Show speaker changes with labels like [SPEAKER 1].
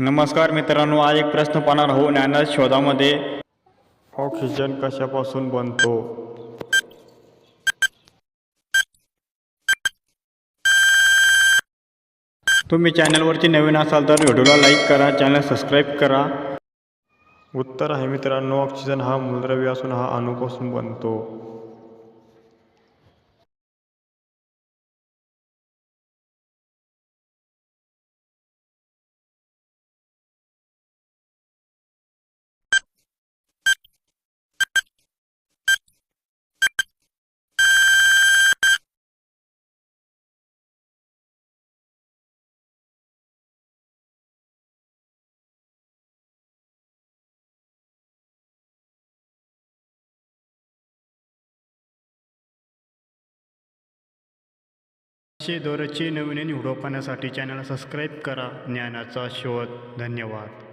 [SPEAKER 1] नमस्कार मित्रांनो आज एक प्रश्न पाहणार आहोत. ज्ञानात शोधामध्ये ऑक्सिजन कशापासून बनतो? तुम्ही चॅनलवरती नवीन असाल तर व्हिडिओला लाईक करा चॅनल सबस्क्राईब करा. उत्तर आहे मित्रांनो ऑक्सिजन हा मूलद्रव्य असून हा अणूपासून बनतो. असे दररोजचे नवीन व्हिडिओ पाहण्यासाठी चॅनल सबस्क्राईब करा ज्ञानाचा शोध. धन्यवाद.